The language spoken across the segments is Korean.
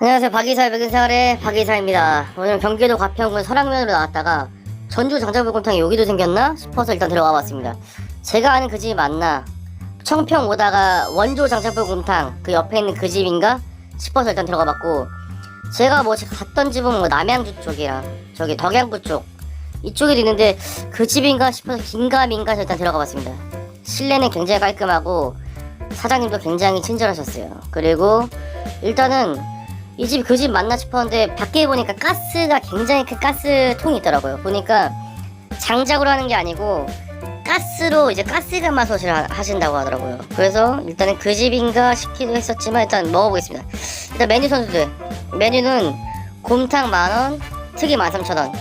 안녕하세요. 박이사의 백인생활의 박이사입니다. 오늘 경기도 가평군 설악면으로 나왔다가 전주 장자불곰탕에 여기도 생겼나 싶어서 일단 들어가 봤습니다. 제가 아는 그 집이 맞나? 청평 오다가 원조 장자불곰탕 그 옆에 있는 그 집인가 싶어서 일단 들어가 봤고 제가 뭐 갔던 집은 뭐 남양주 쪽이랑 저기 덕양구 쪽 이쪽에도 있는데 그 집인가 싶어서 긴가민가 일단 들어가 봤습니다. 실내는 굉장히 깔끔하고 사장님도 굉장히 친절하셨어요. 그리고 일단은 이 집 그 집 맞나 싶었는데 밖에 보니까 가스가 굉장히 큰 가스통이 있더라고요. 보니까 장작으로 하는 게 아니고 가스로 이제 가스 가마솥을 하- 하신다고 하더라고요. 그래서 일단은 그 집인가 싶기도 했었지만 일단 먹어보겠습니다. 일단 메뉴 선수들 메뉴는 곰탕 만원, 특이 13,000원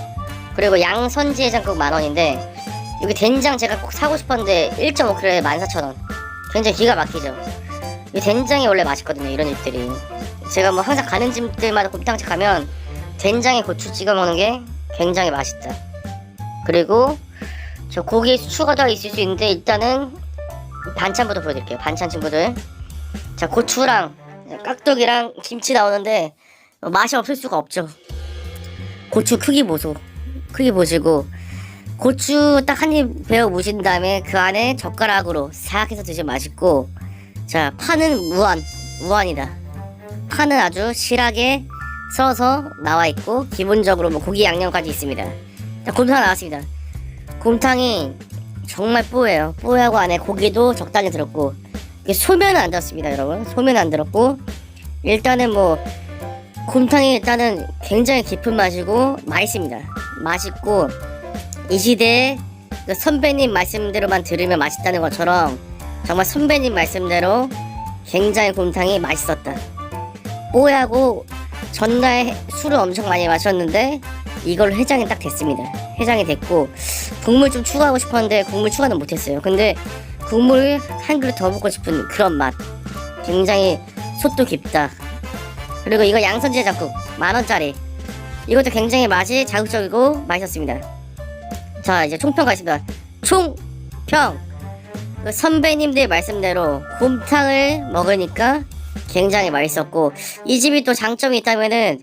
그리고 양선지 해장국 만원인데 여기 된장 제가 꼭 사고 싶었는데 1.5kg에 14,000원 굉장히 기가 막히죠. 이 된장이 원래 맛있거든요. 이런 집들이. 제가 뭐 항상 가는 집들마다 곰탕집 가면 된장에 고추 찍어 먹는 게 굉장히 맛있다. 그리고 저 고기에 수추가 더 있을 수 있는데 일단은 반찬부터 보여드릴게요. 반찬 친구들. 자 고추랑 깍두기랑 김치 나오는데 맛이 없을 수가 없죠. 고추 크기 보소. 크기 보시고 고추 딱 한 입 베어 무신 다음에 그 안에 젓가락으로 싹 해서 드시면 맛있고 자 파는 무한 무한이다 파는 아주 실하게 써서 나와 있고 기본적으로 뭐 고기 양념까지 있습니다. 자 곰탕 나왔습니다. 곰탕이 정말 뽀예요. 뽀하고 안에 고기도 적당히 들었고 소면은 안 들었습니다 여러분. 소면은 안 들었고 일단은 뭐 곰탕이 일단은 굉장히 깊은 맛이고 맛있습니다. 맛있고 이 시대에 그 선배님 말씀대로만 들으면 맛있다는 것처럼 정말 선배님 말씀대로 굉장히 곰탕이 맛있었다. 뽀하고 전날 술을 엄청 많이 마셨는데 이걸 해장이 딱 됐습니다. 해장이 됐고 국물 좀 추가하고 싶었는데 국물 추가는 못했어요. 근데 국물 한 그릇 더 먹고 싶은 그런 맛. 굉장히 솥도 깊다. 그리고 이거 양선지 해장국 만 원짜리. 이것도 굉장히 맛이 자극적이고 맛있었습니다. 자 이제 총평 가겠습니다. 총평. 그 선배님들 말씀대로 곰탕을 먹으니까 굉장히 맛있었고 이 집이 또 장점이 있다면은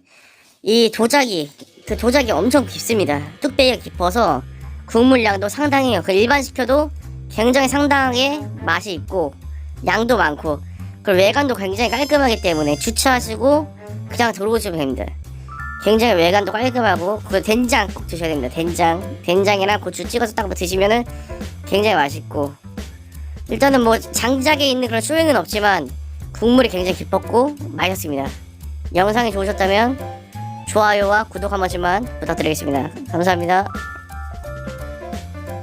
이 도자기 그 도자기 엄청 깊습니다. 뚝배기가 깊어서 국물량도 상당해요. 그 일반 시켜도 굉장히 상당하게 맛이 있고 양도 많고 그리고 외관도 굉장히 깔끔하기 때문에 주차하시고 그냥 들어오시면 됩니다. 굉장히 외관도 깔끔하고 그 된장 꼭 드셔야 됩니다. 된장 된장이랑 고추 찍어서 딱 드시면은 굉장히 맛있고 일단은 뭐 장작에 있는 그런 쇼잉은 없지만 국물이 굉장히 깊었고 맛있었습니다. 영상이 좋으셨다면 좋아요와 구독 한 번씩만 부탁드리겠습니다. 감사합니다.